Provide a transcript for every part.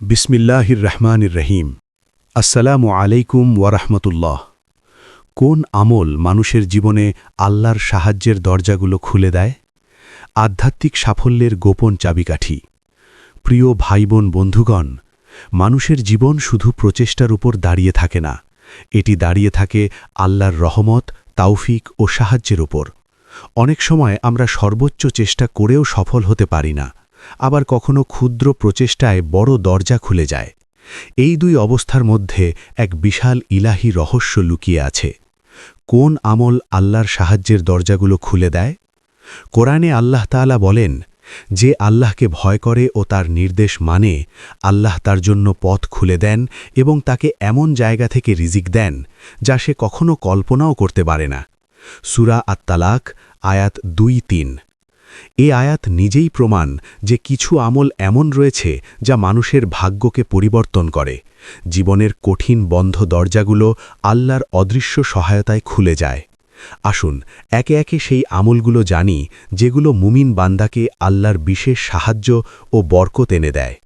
বিসমিল্লাহির রহমানির রহিম আসসালামু আলাইকুম ওয়ারহমতুল্লাহ কোন আমল মানুষের জীবনে আল্লাহর সাহায্যের দরজাগুলো খুলে দেয়? আধ্যাত্মিক সাফল্যের গোপন চাবিকাঠি। প্রিয় ভাইবোন বন্ধুগণ, মানুষের জীবন শুধু প্রচেষ্টার উপর দাঁড়িয়ে থাকে না। এটি দাঁড়িয়ে থাকে আল্লাহর রহমত, তাওফিক ও সাহায্যের উপর। অনেক সময় আমরা সর্বোচ্চ চেষ্টা করেও সফল হতে পারি না। আবার কখনো ক্ষুদ্র প্রচেষ্টায় বড় দরজা খুলে যায়। এই দুই অবস্থার মধ্যে এক বিশাল ইলাহি রহস্য লুকিয়ে আছে। কোন আমল আল্লাহর সাহায্যের দরজাগুলো খুলে দেয়? কোরআনে আল্লাহ তাআলা বলেন, যে আল্লাহকে ভয় করে ও তার নির্দেশ মানে আল্লাহ তার জন্য পথ খুলে দেন এবং তাকে এমন জায়গা থেকে রিজিক দেন, যা সে কখনো কল্পনাও করতে পারে না। সুরা আত্তালাক, আয়াত দুই তিন। এ আয়াত নিজেই প্রমাণ যে কিছু আমল এমন রয়েছে যা মানুষের ভাগ্যকে পরিবর্তন করে। জীবনের কঠিন বন্ধ দরজাগুলো আল্লাহর অদৃশ্য সহায়তায় খুলে যায়। আসুন, একে একে সেই আমলগুলো জানি যেগুলো মুমিন বান্দাকে আল্লাহর বিশেষ সাহায্য ও বরকত এনে দেয়।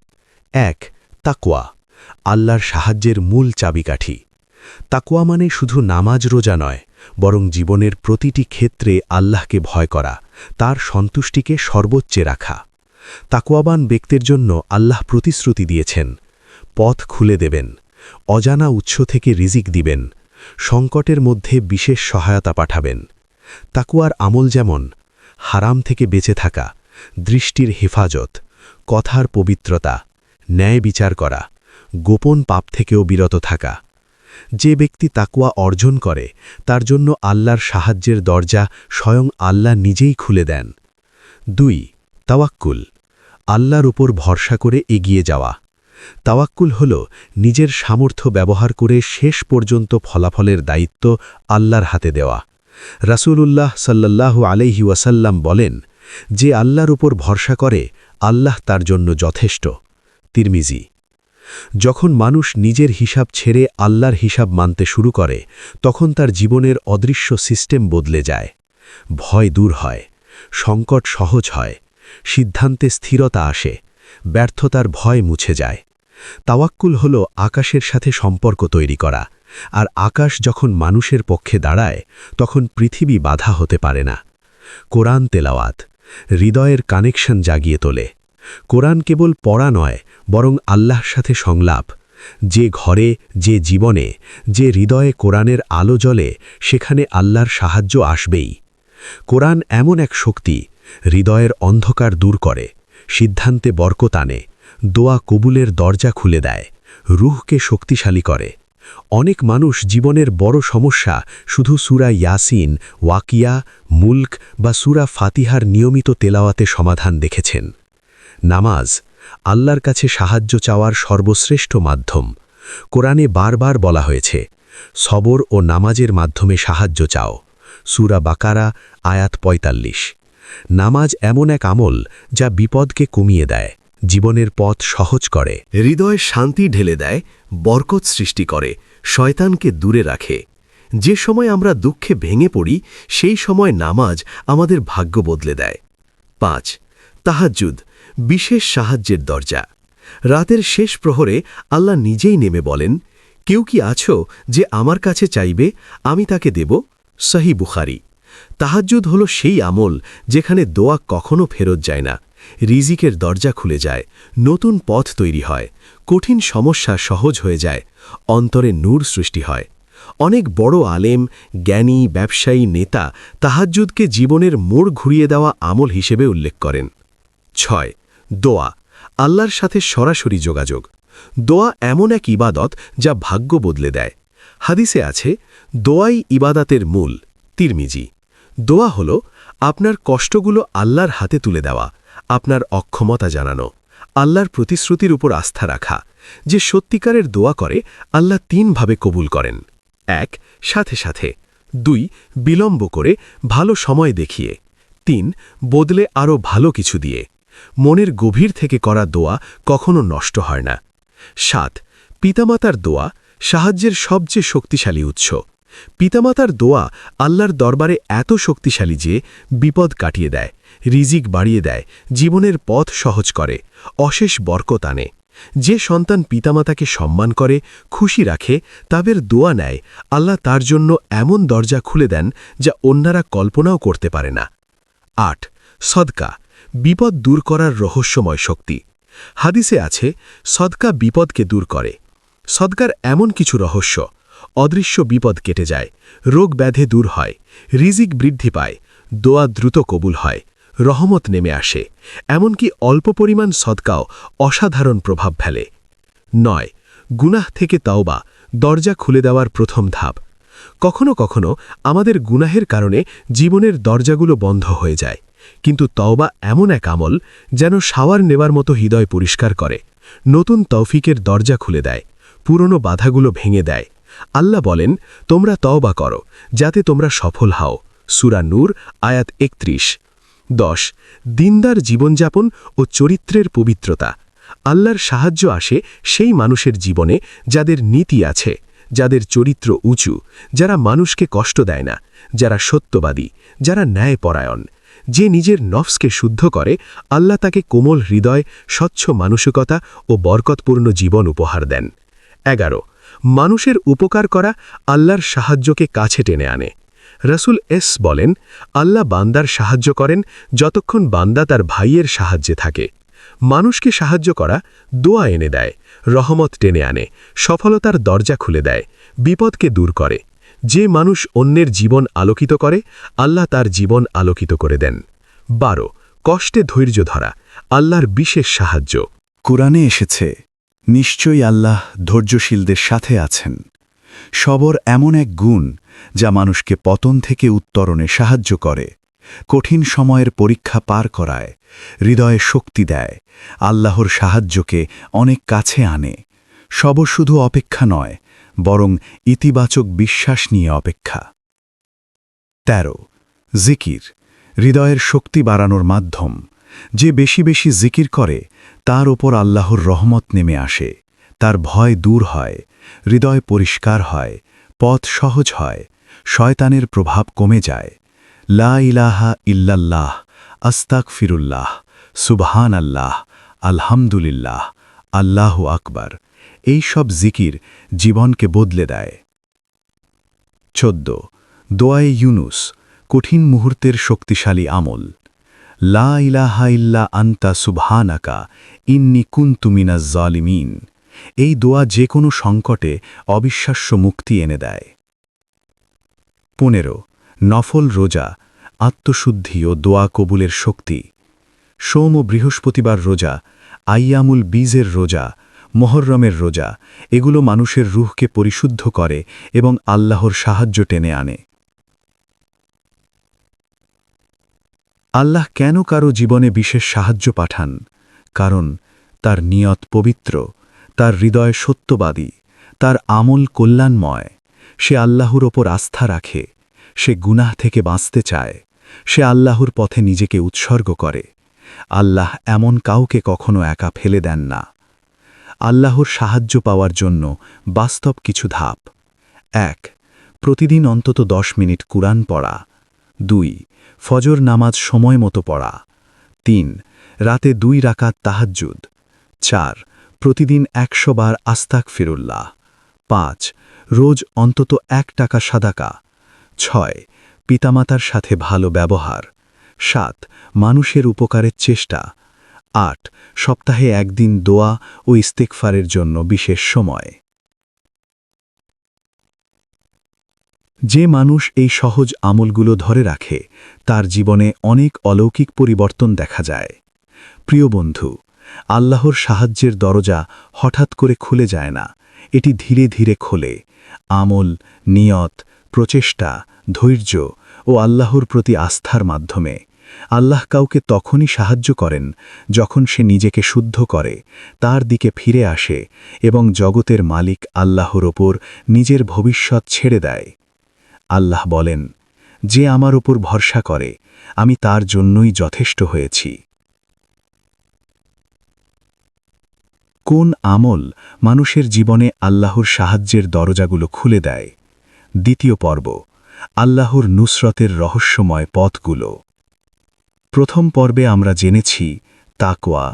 এক তাকোয়া আল্লাহর সাহায্যের মূল চাবিকাঠি। তাকোয়া মানে শুধু নামাজ রোজা নয় বরং জীবনের প্রতিটি ক্ষেত্রে আল্লাহকে ভয় করা, তার সন্তুষ্টিকে সর্বোচ্চে রাখা। তাকুয়াবান ব্যক্তির জন্য আল্লাহ প্রতিশ্রুতি দিয়েছেন, পথ খুলে দেবেন, অজানা উৎস থেকে রিজিক দিবেন, সংকটের মধ্যে বিশেষ সহায়তা পাঠাবেন। তাকুয়ার আমল যেমন, হারাম থেকে বেঁচে থাকা, দৃষ্টির হেফাজত, কথার পবিত্রতা, ন্যায় বিচার করা, গোপন পাপ থেকেও বিরত থাকা যে ব্যক্তি তাকুয়া অর্জন করে, তার জন্য আল্লাহর সাহায্যের দরজা স্বয়ং আল্লাহ নিজেই খুলে দেন। দুই, তাওয়াক্কুল। আল্লাহর উপর ভরসা করে এগিয়ে যাওয়া। তাওয়াক্কুল হল নিজের সামর্থ্য ব্যবহার করে শেষ পর্যন্ত ফলাফলের দায়িত্ব আল্লাহর হাতে দেওয়া। রাসূলুল্লাহ সাল্লাল্লাহু আলাইহি ওয়াসাল্লাম বলেন, যে আল্লাহর উপর ভরসা করে, আল্লাহ তার জন্য যথেষ্ট। তিরমিজি যখন মানুষ নিজের হিসাব ছেড়ে আল্লাহর হিসাব মানতে শুরু করে, তখন তার জীবনের অদৃশ্য সিস্টেম বদলে যায়। ভয় দূর হয়, সংকট সহজ হয়, সিদ্ধান্তে স্থিরতা আসে, ব্যর্থতার ভয় মুছে যায়। তাওয়াক্কুল হল আকাশের সাথে সম্পর্ক তৈরি করা, আর আকাশ যখন মানুষের পক্ষে দাঁড়ায়, তখন পৃথিবী বাধা হতে পারে না। কোরআন তেলাওয়াত, হৃদয়ের কানেকশন জাগিয়ে তোলে। কোরআন কেবল পড়া নয়, বরং আল্লাহর সাথে সংলাপ। যে ঘরে, যে জীবনে, যে হৃদয়ে কোরআনের আলো জ্বলে, সেখানে আল্লাহর সাহায্য আসবেই। কোরআন এমন এক শক্তি, হৃদয়ের অন্ধকার দূর করে, সিদ্ধান্তে বরকত আনে, দোয়া কবুলের দরজা খুলে দেয়, রুহকে শক্তিশালী করে। অনেক মানুষ জীবনের বড় সমস্যা শুধু সুরা ইয়াসিন, ওয়াকিয়া, মুল্ক বা সুরা ফাতিহার নিয়মিত তেলাওয়াতে সমাধান দেখেছেন। নামাজ আল্লাহর কাছে সাহায্য চাওয়ার সর্বশ্রেষ্ঠ মাধ্যম। কোরআনে বারবার বলা হয়েছে, সবর ও নামাজের মাধ্যমে সাহায্য চাও। সুরা বাকারা, আয়াত ৪৫ নামাজ এমন এক আমল যা বিপদকে কমিয়ে দেয়, জীবনের পথ সহজ করে। হৃদয়ে শান্তি ঢেলে দেয়, বরকত সৃষ্টি করে, শয়তানকে দূরে রাখে। যে সময় আমরা দুঃখে ভেঙে পড়ি, সেই সময় নামাজ আমাদের ভাগ্য বদলে দেয়। পাঁচ, তাহাজ্জুদ। বিশেষ সাহায্যের দরজা। রাতের শেষ প্রহরে আল্লাহ নিজেই নেমে বলেন, কেউ কি আছো যে আমার কাছে চাইবে, আমি তাকে দেব? সহি বুখারি। তাহাজ্জুদ হল সেই আমল যেখানে দোয়া কখনো ফেরত যায় না। রিজিকের দরজা খুলে যায়, নতুন পথ তৈরি হয়, কঠিন সমস্যা সহজ হয়ে যায়, অন্তরে নূর সৃষ্টি হয়। অনেক বড় আলেম, জ্ঞানী, ব্যবসায়ী, নেতা তাহাজ্জুদকে জীবনের মোড় ঘুরিয়ে দেওয়া আমল হিসেবে উল্লেখ করেন। ছয় দোয়া, আল্লাহর সাথে সরাসরি যোগাযোগ। দোয়া এমন এক ইবাদত যা ভাগ্য বদলে দেয়। হাদিসে আছে, দোয়াই ইবাদাতের মূল, তিরমিজি। দোয়া হল আপনার কষ্টগুলো আল্লাহর হাতে তুলে দেওয়া, আপনার অক্ষমতা জানানো, আল্লাহর প্রতিশ্রুতির উপর আস্থা রাখা, যে সত্যিকারের দোয়া করে আল্লাহ তিনভাবে কবুল করেন। এক, সাথে সাথে। দুই, বিলম্ব করে ভালো সময় দেখিয়ে। তিন, বদলে আরও ভালো কিছু দিয়ে। মনের গভীর থেকে করা দোয়া কখনো নষ্ট হয় না। সাত, পিতামাতার দোয়া সাহায্যের সবচেয়ে শক্তিশালী উৎস। পিতামাতার দোয়া আল্লাহর দরবারে এত শক্তিশালী যে বিপদ কাটিয়ে দেয়, রিজিক বাড়িয়ে দেয়, জীবনের পথ সহজ করে, অশেষ বরকত আনে। যে সন্তান পিতামাতাকে সম্মান করে, খুশি রাখে তাদের দোয়া নেয়, আল্লাহ তার জন্য এমন দরজা খুলে দেন যা অন্যরা কল্পনাও করতে পারে না। আট, সদকা বিপদ দূর করার রহস্যময় শক্তি। হাদিসে আছে, সদকা বিপদকে দূর করে। সদকার এমন কিছু রহস্য, অদৃশ্য বিপদ কেটে যায়, রোগ ব্যাধে দূর হয়, রিজিক বৃদ্ধি পায়, দোয়া দ্রুত কবুল হয়, রহমত নেমে আসে, এমনকি অল্প পরিমাণ সদকাও অসাধারণ প্রভাব ফেলে। নয়, গুনাহ থেকে তাওবা, দরজা খুলে দেওয়ার প্রথম ধাপ। কখনো কখনো আমাদের গুনাহের কারণে জীবনের দরজাগুলো বন্ধ হয়ে যায়। কিন্তু তওবা এমন এক আমল যেন সাওয়ার নেবার মতো হৃদয় পরিষ্কার করে, নতুন তৌফিকের দরজা খুলে দেয়, পুরনো বাধাগুলো ভেঙে দেয়। আল্লাহ বলেন, তোমরা তওবা করো, যাতে তোমরা সফল হও। সুরা নূর, আয়াত একত্রিশ। দশ, দিনদার জীবনযাপন ও চরিত্রের পবিত্রতা। আল্লাহর সাহায্য আসে সেই মানুষের জীবনে যাদের নীতি আছে, যাদের চরিত্র উঁচু, যারা মানুষকে কষ্ট দেয় না, যারা সত্যবাদী, যারা ন্যায়পরায়ণ। যে নিজের নফসকে শুদ্ধ করে, আল্লাহ তাকে কোমল হৃদয়, স্বচ্ছ মানসিকতা ও বরকতপূর্ণ জীবন উপহার দেন। এগারো, মানুষের উপকার করা আল্লাহর সাহায্যকে কাছে টেনে আনে। রসুল এস বলেন, আল্লাহ বান্দার সাহায্য করেন যতক্ষণ বান্দা তার ভাইয়ের সাহায্যে থাকে। মানুষকে সাহায্য করা দোয়া এনে দেয়, রহমত টেনে আনে, সফলতার দরজা খুলে দেয়, বিপদকে দূর করে। যে মানুষ অন্যের জীবন আলোকিত করে, আল্লাহ তার জীবন আলোকিত করে দেন। বারো, কষ্টে ধৈর্য ধরা, আল্লাহর বিশেষ সাহায্য। কোরআনে এসেছে, নিশ্চয়ই আল্লাহ ধৈর্যশীলদের সাথে আছেন। সবর এমন এক গুণ যা মানুষকে পতন থেকে উত্তরণে সাহায্য করে। কঠিন সময়ের পরীক্ষা পার করায়, হৃদয়ে শক্তি দেয়, আল্লাহর সাহায্যকে অনেক কাছে আনে। সবর শুধু অপেক্ষা নয় বরং ইতিবাচক বিশ্বাস নিয়ে অপেক্ষা। ১৩ জিকির। হৃদয়ের শক্তি বাড়ানোর মাধ্যম। যে বেশি বেশি জিকির করে, তার ওপর আল্লাহর রহমত নেমে আসে। তার ভয় দূর হয়, হৃদয় পরিষ্কার হয়, পথ সহজ হয়, শয়তানের প্রভাব কমে যায়। লা ইলাহা ইল্লাল্লাহ আস্তাক ফিরুল্লাহ সুবহান আল্লাহ আলহামদুলিল্লাহ, আল্লাহ আকবার। এই সব জিকির জীবনকে বদলে দেয়। চোদ্দ। দোয়ায়ে ইউনুস, কঠিন মুহূর্তের শক্তিশালী আমল। লা ইলাহা ইল্লা আন্তা সুবহানাকা, ইন্নি কুন্তুমিনা জালিমিন। এই দোয়া যে কোনো সংকটে অবিশ্বাস্য মুক্তি এনে দেয়। পনেরো। নফল রোজা, আত্মশুদ্ধি ও দোয়া কবুলের শক্তি। সোম ও বৃহস্পতিবার রোজা, আইয়ামুল বীজের রোজা মোহররমের রোজা, এগুলো মানুষের রুহকে পরিশুদ্ধ করে এবং আল্লাহর সাহায্য টেনে আনে। আল্লাহ কেন কারও জীবনে বিশেষ সাহায্য পাঠান? কারণ তার নিয়ত পবিত্র, তার হৃদয় সত্যবাদী, তার আমল কল্যাণময়। সে আল্লাহর ওপর আস্থা রাখে, সে গুনাহ থেকে বাঁচতে চায়, সে আল্লাহর পথে নিজেকে উৎসর্গ করে। আল্লাহ এমন কাউকে কখনো একা ফেলে দেন না। আল্লাহর সাহায্য পাওয়ার জন্য বাস্তব কিছু ধাপ। এক, প্রতিদিন অন্তত দশ মিনিট কুরআন পড়া। দুই, ফজর নামাজ সময় মতো পড়া। তিন, রাতে দুই রাকাত তাহাজ্জুদ। চার, প্রতিদিন একশো বার আস্তাক ফিরুল্লাহ পাঁচ, রোজ অন্তত এক টাকা সাদাকা। ছয়, পিতামাতার সাথে ভালো ব্যবহার। সাত, মানুষের উপকারের চেষ্টা। আট, সপ্তাহে একদিন দোয়া ও ইস্তেকফারের জন্য বিশেষ সময়। যে মানুষ এই সহজ আমলগুলো ধরে রাখে, তার জীবনে অনেক অলৌকিক পরিবর্তন দেখা যায়। প্রিয় বন্ধু, আল্লাহর সাহায্যের দরজা হঠাৎ করে খুলে যায় না, এটি ধীরে ধীরে খোলে। আমল, নিয়ত, প্রচেষ্টা, ধৈর্য ও আল্লাহর প্রতি আস্থার মাধ্যমে আল্লাহ কাউকে তখনই সাহায্য করেন যখন সে নিজেকে শুদ্ধ করে, তার দিকে ফিরে আসে এবং জগতের মালিক আল্লাহর ওপর নিজের ভবিষ্যৎ ছেড়ে দেয়। আল্লাহ বলেন, যে আমার ওপর ভরসা করে, আমি তার জন্যই যথেষ্ট হয়েছি। কোন আমল মানুষের জীবনে আল্লাহর সাহায্যের দরজাগুলো খুলে দেয়? দ্বিতীয় পর্ব, আল্লাহর নুসরতের রহস্যময় পথগুলো। প্রথম পর্বে আমরা জেনেছি তাকওয়া,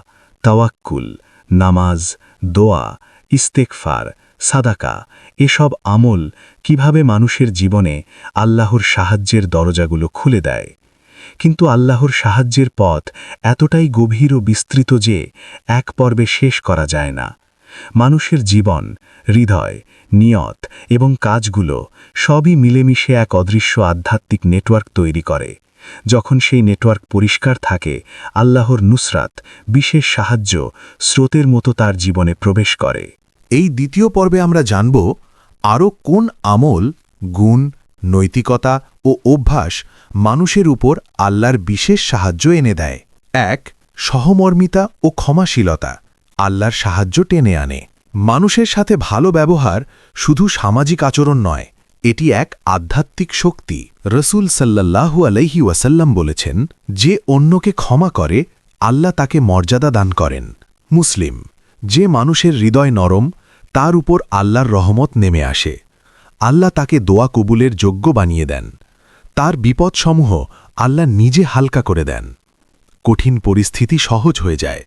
তাওয়াক্কুল, নামাজ, দোয়া ইস্তেকফার সাদাকা, এসব আমল কীভাবে মানুষের জীবনে আল্লাহর সাহায্যের দরজাগুলো খুলে দেয়। কিন্তু আল্লাহর সাহায্যের পথ এতটাই গভীর ও বিস্তৃত যে এক পর্বে শেষ করা যায় না। মানুষের জীবন, হৃদয়, নিয়ত এবং কাজগুলো সবই মিলেমিশে এক অদৃশ্য আধ্যাত্মিক নেটওয়ার্ক তৈরি করে। যখন সেই নেটওয়ার্ক পরিষ্কার থাকে, আল্লাহর নুসরাত, বিশেষ সাহায্য, স্রোতের মতো তার জীবনে প্রবেশ করে। এই দ্বিতীয় পর্বে আমরা জানব আরও কোন আমল, গুণ, নৈতিকতা ও অভ্যাস মানুষের উপর আল্লাহর বিশেষ সাহায্য এনে দেয়। এক, সহমর্মিতা ও ক্ষমাশীলতা, আল্লাহর সাহায্য টেনে আনে। মানুষের সাথে ভালো ব্যবহার শুধু সামাজিক আচরণ নয় এটি এক আধ্যাত্মিক শক্তি। রসুল সাল্লাল্লাহু আলাইহি ওয়াসাল্লাম বলেছেন, যে অন্যকে ক্ষমা করে, আল্লাহ তাকে মর্যাদা দান করেন। মুসলিম, যে মানুষের হৃদয় নরম, তার উপর আল্লাহর রহমত নেমে আসে। আল্লাহ তাকে দোয়া কবুলের যোগ্য বানিয়ে দেন। তার বিপদসমূহ আল্লাহ নিজে হালকা করে দেন। কঠিন পরিস্থিতি সহজ হয়ে যায়।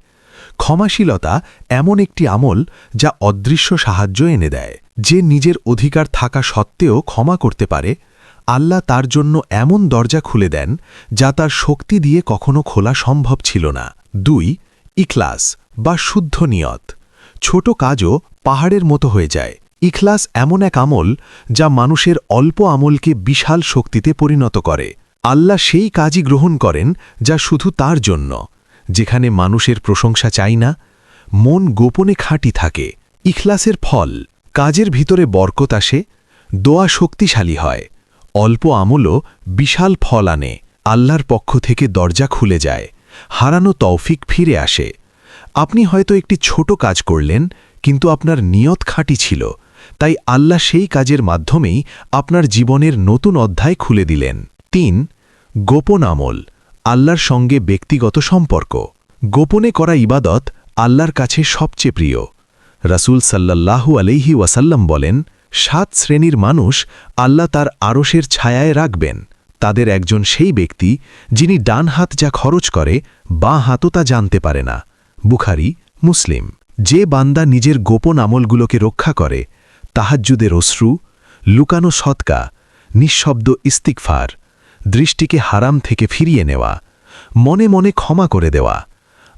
ক্ষমাশীলতা এমন একটি আমল যা অদৃশ্য সাহায্য এনে দেয়। যে নিজের অধিকার থাকা সত্ত্বেও ক্ষমা করতে পারে, আল্লাহ তার জন্য এমন দরজা খুলে দেন যা তার শক্তি দিয়ে কখনো খোলা সম্ভব ছিল না। দুই, ইখলাস বা শুদ্ধ নিয়ত। ছোট কাজও পাহাড়ের মতো হয়ে যায়। ইখলাস এমন এক আমল যা মানুষের অল্প আমলকে বিশাল শক্তিতে পরিণত করে। আল্লাহ সেই কাজই গ্রহণ করেন যা শুধু তার জন্য, যেখানে মানুষের প্রশংসা চাই না, মন গোপনে খাঁটি থাকে। ইখলাসের ফল কাজের ভিতরে বরকত আসে, দোয়া শক্তিশালী হয়, অল্প আমলও বিশাল ফল আনে, আল্লাহর পক্ষ থেকে দরজা খুলে যায়, হারানো তৌফিক ফিরে আসে। আপনি হয়তো একটি ছোট কাজ করলেন, কিন্তু আপনার নিয়ত খাঁটি ছিল, তাই আল্লাহ সেই কাজের মাধ্যমেই আপনার জীবনের নতুন অধ্যায় খুলে দিলেন। তিন, গোপন আমল, আল্লাহর সঙ্গে ব্যক্তিগত সম্পর্ক। গোপনে করা ইবাদত আল্লাহর কাছে সবচেয়ে প্রিয়। রাসূল সাল্লাল্লাহু আলাইহি ওয়াসাল্লাম বলেন, সাত শ্রেণির মানুষ আল্লাহ তার আরশের ছায়ায় রাখবেন। তাদের একজন সেই ব্যক্তি যিনি ডান হাত যা খরচ করে, বাঁ হাতও তা জানতে পারে না। বুখারি, মুসলিম। যে বান্দা নিজের গোপন আমলগুলোকে রক্ষা করে, তাহাজ্জুদের অশ্রু, লুকানো সৎকা নিঃশব্দ ইস্তিকফার দৃষ্টিকে হারাম থেকে ফিরিয়ে নেওয়া, মনে মনে ক্ষমা করে দেওয়া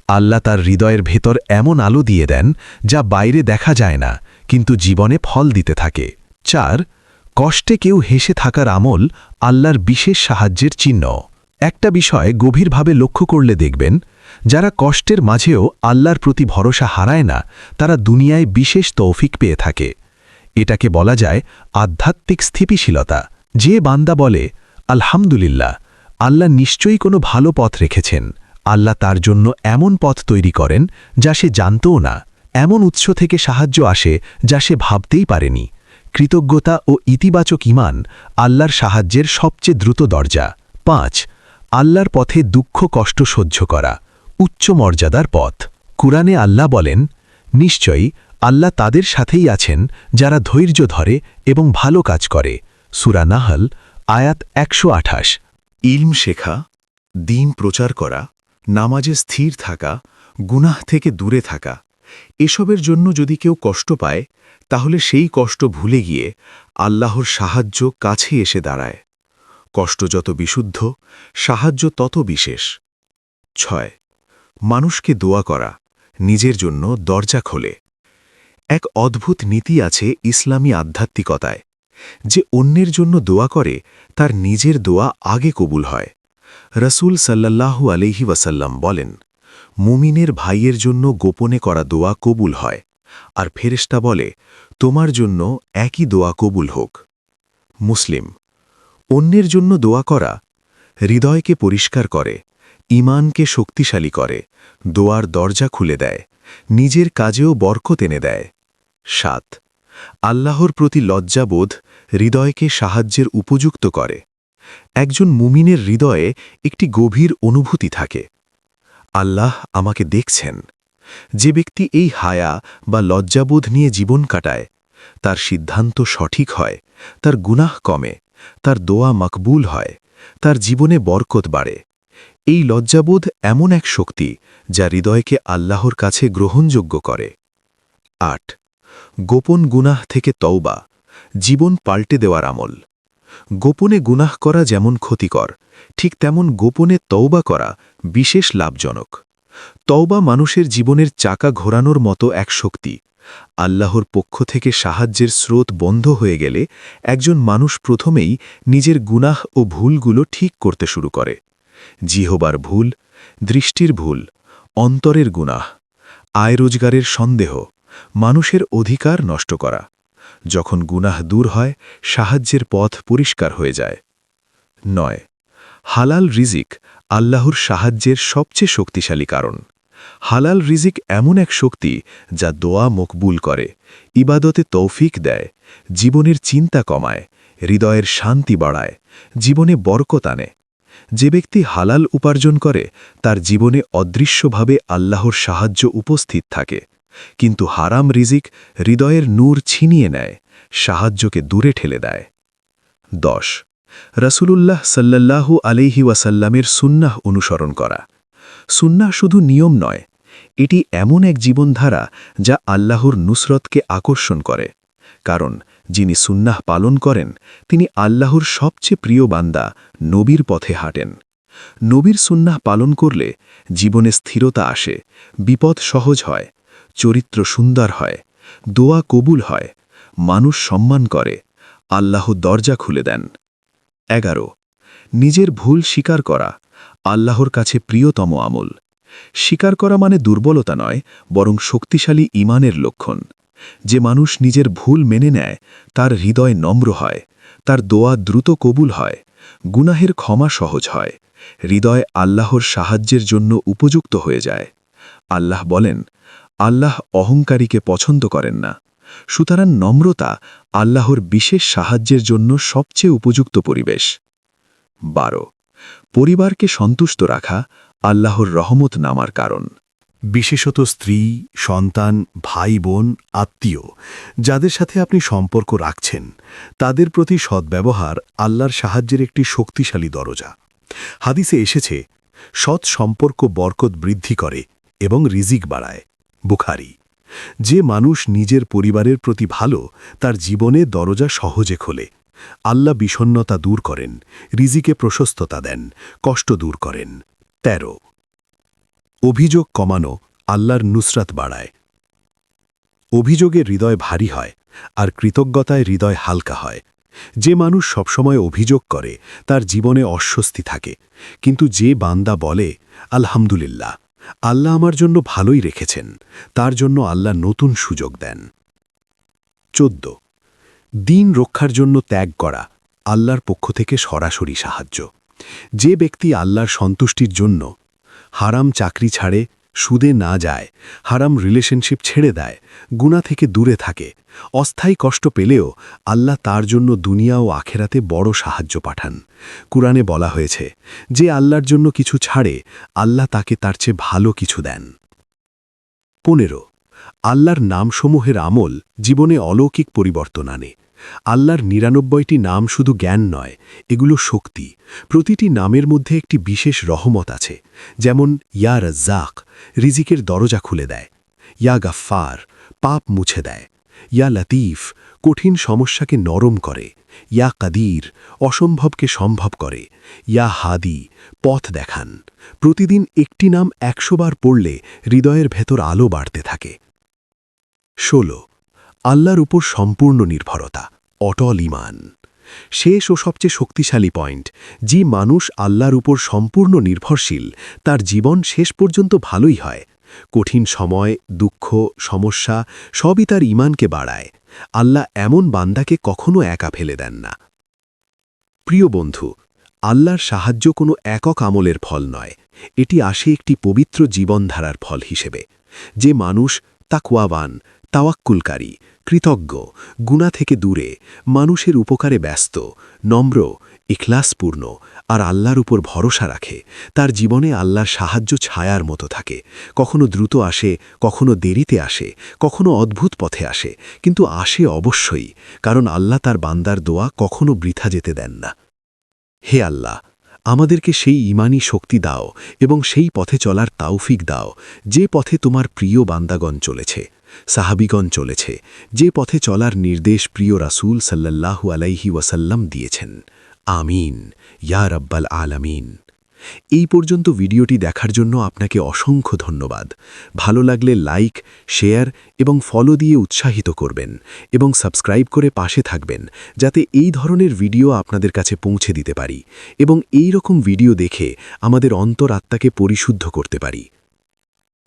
আল্লাহ তার হৃদয়ের ভেতর এমন আলো দিয়ে দেন যা বাইরে দেখা যায় না, কিন্তু জীবনে ফল দিতে থাকে। চার, কষ্টে কেউ হেসে থাকার আমল আল্লাহর বিশেষ সাহায্যের চিহ্ন। একটা বিষয় গভীরভাবে লক্ষ্য করলে দেখবেন, যারা কষ্টের মাঝেও আল্লাহর প্রতি ভরসা হারায় না, তারা দুনিয়ায় বিশেষ তৌফিক পেয়ে থাকে। এটাকে বলা যায় আধ্যাত্মিক স্থিতিশীলতা। যে বান্দা বলে, আলহামদুলিল্লাহ, আল্লাহ নিশ্চয়ই কোনো ভালো পথ রেখেছেন। আল্লাহ তার জন্য এমন পথ তৈরি করেন যা সে জানতও না, এমন উৎস থেকে সাহায্য আসে যা সে ভাবতেই পারেনি। কৃতজ্ঞতা ও ইতিবাচক ইমান আল্লাহর সাহায্যের সবচেয়ে দ্রুত দরজা। পাঁচ, আল্লাহর পথে দুঃখ, কষ্ট সহ্য করা, উচ্চ মর্যাদার পথ। কুরআনে আল্লাহ বলেন, নিশ্চয়ই আল্লাহ তাদের সাথেই আছেন যারা ধৈর্য ধরে এবং ভালো কাজ করে। সুরা নাহল, আয়াত একশো আঠাশ। ইলম শেখা, দিন প্রচার করা। নামাজে স্থির থাকা, গুনাহ থেকে দূরে থাকা, এসবের জন্য যদি কেউ কষ্ট পায়, তাহলে সেই কষ্ট ভুলে গিয়ে আল্লাহর সাহায্য কাছে এসে দাঁড়ায়। কষ্ট যত বিশুদ্ধ, সাহায্য তত বিশেষ। ছয়, মানুষকে দোয়া করা, নিজের জন্য দরজা খোলে। এক অদ্ভুত নীতি আছে ইসলামী আধ্যাত্মিকতায়, যে অন্যের জন্য দোয়া করে, তার নিজের দোয়া আগে কবুল হয়। রসুল সাল্লাল্লাহু আলহি ওয়াসাল্লাম বলেন, মুমিনের ভাইয়ের জন্য গোপনে করা দোয়া কবুল হয়, আর ফেরেশতা বলে, তোমার জন্য একই দোয়া কবুল হোক। মুসলিম, অন্যের জন্য দোয়া করা হৃদয়কে পরিষ্কার করে ইমানকে শক্তিশালী করে, দোয়ার দরজা খুলে দেয়, নিজের কাজেও বরকত এনে দেয়। সাত, আল্লাহর প্রতি লজ্জাবোধ হৃদয়কে সাহায্যের উপযুক্ত করে। একজন মুমিনের হৃদয়ে একটি গভীর অনুভূতি থাকে। আল্লাহ আমাকে দেখছেন। যে ব্যক্তি এই হায়া বা লজ্জাবোধ নিয়ে জীবন কাটায়, তার সিদ্ধান্ত সঠিক হয়, তার গুনাহ কমে, তার দোয়া মকবুল হয়, তার জীবনে বরকত বাড়ে। এই লজ্জাবোধ এমন এক শক্তি যা হৃদয়কে আল্লাহর কাছে গ্রহণযোগ্য করে। আট, গোপন গুনাহ থেকে তওবা, জীবন পাল্টে দেওয়ার আমল। গোপনে গুনাহ করা যেমন ক্ষতিকর, ঠিক তেমন গোপনে তওবা করা বিশেষ লাভজনক। তওবা মানুষের জীবনের চাকা ঘোরানোর মতো এক শক্তি। আল্লাহর পক্ষ থেকে সাহায্যের স্রোত বন্ধ হয়ে গেলে একজন মানুষ প্রথমেই নিজের গুনাহ ও ভুলগুলো ঠিক করতে শুরু করে। জিহবার ভুল, দৃষ্টির ভুল, অন্তরের গুনাহ, আয় রোজগারের সন্দেহ, মানুষের অধিকার নষ্ট করা। যখন গুনাহ দূর হয়, সাহায্যের পথ পরিষ্কার হয়ে যায়। নয়, হালাল রিজিক আল্লাহর সাহায্যের সবচেয়ে শক্তিশালী কারণ। হালাল রিজিক এমন এক শক্তি যা দোয়া মকবুল করে, ইবাদতে তৌফিক দেয়, জীবনের চিন্তা কমায়, হৃদয়ের শান্তি বাড়ায়, জীবনে বরকত আনে। যে ব্যক্তি হালাল উপার্জন করে, তার জীবনে অদৃশ্যভাবে আল্লাহর সাহায্য উপস্থিত থাকে। কিন্তু হারাম রিজিক হৃদয়ের নূর ছিনিয়ে নেয়, সাহায্যকে দূরে ঠেলে দেয়। দশ, রসুলুল্লাহ সাল্লাল্লাহু আলাইহি ওয়াসাল্লামের সুন্নাহ অনুসরণ করা। সুন্নাহ শুধু নিয়ম নয়, এটি এমন এক জীবনধারা যা আল্লাহর নুসরতকে আকর্ষণ করে। কারণ যিনি সুন্নাহ পালন করেন, তিনি আল্লাহর সবচেয়ে প্রিয় বান্দা নবীর পথে হাঁটেন। নবীর সুন্নাহ পালন করলে জীবনে স্থিরতা আসে, বিপদ সহজ হয় চরিত্র সুন্দর হয়, দোয়া কবুল হয়, মানুষ সম্মান করে, আল্লাহ দরজা খুলে দেন। এগারো, নিজের ভুল স্বীকার করা, আল্লাহর কাছে প্রিয়তম আমল। স্বীকার করা মানে দুর্বলতা নয়, বরং শক্তিশালী ইমানের লক্ষণ। যে মানুষ নিজের ভুল মেনে নেয়, তার হৃদয় নম্র হয়, তার দোয়া দ্রুত কবুল হয়, গুনাহের ক্ষমা সহজ হয়, হৃদয় আল্লাহর সাহায্যের জন্য উপযুক্ত হয়ে যায়। আল্লাহ বলেন আল্লাহ অহংকারীকে পছন্দ করেন না। সুতরাং নম্রতা আল্লাহর বিশেষ সাহায্যের জন্য সবচেয়ে উপযুক্ত পরিবেশ। বারো। পরিবারকে সন্তুষ্ট রাখা আল্লাহর রহমত নামার কারণ। বিশেষত স্ত্রী, সন্তান ভাই বোন আত্মীয়, যাদের সাথে আপনি সম্পর্ক রাখছেন, তাদের প্রতি সদ্ব্যবহার আল্লাহর সাহায্যের একটি শক্তিশালী দরজা। হাদিসে এসেছে, সৎ সম্পর্ক বরকত বৃদ্ধি করে এবং রিজিক বাড়ায়। বুখারি। যে মানুষ নিজের পরিবারের প্রতি ভালো, তার জীবনে দরজা সহজে খোলে। আল্লাহ বিষণ্নতা দূর করেন, রিজিকে প্রশস্ততা দেন, কষ্ট দূর করেন। তেরো। অভিযোগ কমানো আল্লাহর নুসরাত বাড়ায়। অভিযোগে হৃদয় ভারী হয় আর কৃতজ্ঞতায় হৃদয় হালকা হয়। যে মানুষ সবসময় অভিযোগ করে, তার জীবনে অস্বস্তি থাকে। কিন্তু যে বান্দা বলে, আলহামদুলিল্লাহ। আল্লাহ আমার জন্য ভালোই রেখেছেন, তার জন্য আল্লাহ নতুন সুযোগ দেন। চোদ্দ। দিন রক্ষার জন্য ত্যাগ করা আল্লাহর পক্ষ থেকে সরাসরি সাহায্য। যে ব্যক্তি আল্লাহর সন্তুষ্টির জন্য হারাম চাকরি ছাড়ে সুদে না যায়, হারাম রিলেশনশিপ ছেড়ে দেয় গুণা থেকে দূরে থাকে। অস্থায়ী কষ্ট পেলেও আল্লাহ তার জন্য দুনিয়া ও আখেরাতে বড় সাহায্য পাঠান। কুরআনে বলা হয়েছে, যে আল্লাহর জন্য কিছু ছাড়ে, আল্লাহ তাকে তার চেয়ে ভালো কিছু দেন। পনেরো, আল্লাহর নামসমূহের আমল জীবনে অলৌকিক পরিবর্তন আনে। আল্লাহর নিরানব্বইটি নাম শুধু জ্ঞান নয়, এগুলো শক্তি। প্রতিটি নামের মধ্যে একটি বিশেষ রহমত আছে, যেমন ইয়া রাজ্জাক রিজিকের দরজা খুলে দেয়, ইয়া গাফফার পাপ মুছে দেয়, ইয়া লতিফ কঠিন সমস্যাকে নরম করে, ইয়া কাদির অসম্ভবকে সম্ভব করে, ইয়া হাদি পথ দেখান। প্রতিদিন একটি নাম একশোবার পড়লে হৃদয়ের ভেতর আলো বাড়তে থাকে। ষোলো, আল্লাহর উপর সম্পূর্ণ নির্ভরতা। অটল ইমান। শেষ ও সবচেয়ে শক্তিশালী পয়েন্ট, যে মানুষ আল্লাহর উপর সম্পূর্ণ নির্ভরশীল, তার জীবন শেষ পর্যন্ত ভালোই হয়। কঠিন সময়, দুঃখ, সমস্যা, সবই তার ইমানকে বাড়ায়। আল্লাহ এমন বান্দাকে কখনো একা ফেলে দেন না। প্রিয় বন্ধু, আল্লাহর সাহায্য কোনো একক আমলের ফল নয়। এটি আসে একটি পবিত্র জীবনধারার ফল হিসেবে। যে মানুষ তাকওয়াবান, তাওয়াক্কুলকারী কৃতজ্ঞ, গুণা থেকে দূরে, মানুষের উপকারে ব্যস্ত, নম্র, ইখলাসপূর্ণ, আর আল্লাহর উপর ভরসা রাখে, তার জীবনে আল্লাহর সাহায্য ছায়ার মতো থাকে। কখনো দ্রুত আসে, কখনো দেরিতে আসে, কখনো অদ্ভুত পথে আসে, কিন্তু আসে অবশ্যই, কারণ আল্লাহ তার বান্দার দোয়া কখনো বৃথা যেতে দেন না। হে আল্লাহ, আমাদেরকে সেই ইমানি শক্তি দাও এবং সেই পথে চলার তাওফিক দাও, যে পথে তোমার প্রিয় বান্দাগণ চলেছে। সাহাবিগণ চলেছে, যে পথে চলার নির্দেশ প্রিয় রাসূল সাল্লাল্লাহু আলাইহি ওয়াসাল্লাম দিয়েছেন। আমিন। ইয়া রব্বাল আলামিন। এই পর্যন্ত ভিডিওটি দেখার জন্য আপনাকে অসংখ্য ধন্যবাদ। ভালো লাগলে লাইক, শেয়ার এবং ফলো দিয়ে উৎসাহিত করবেন এবং সাবস্ক্রাইব করে পাশে থাকবেন, যাতে এই ধরনের ভিডিও আপনাদের কাছে পৌঁছে দিতে পারি এবং এই রকম ভিডিও দেখে আমাদের অন্তরাত্মাকে পরিশুদ্ধ করতে পারি।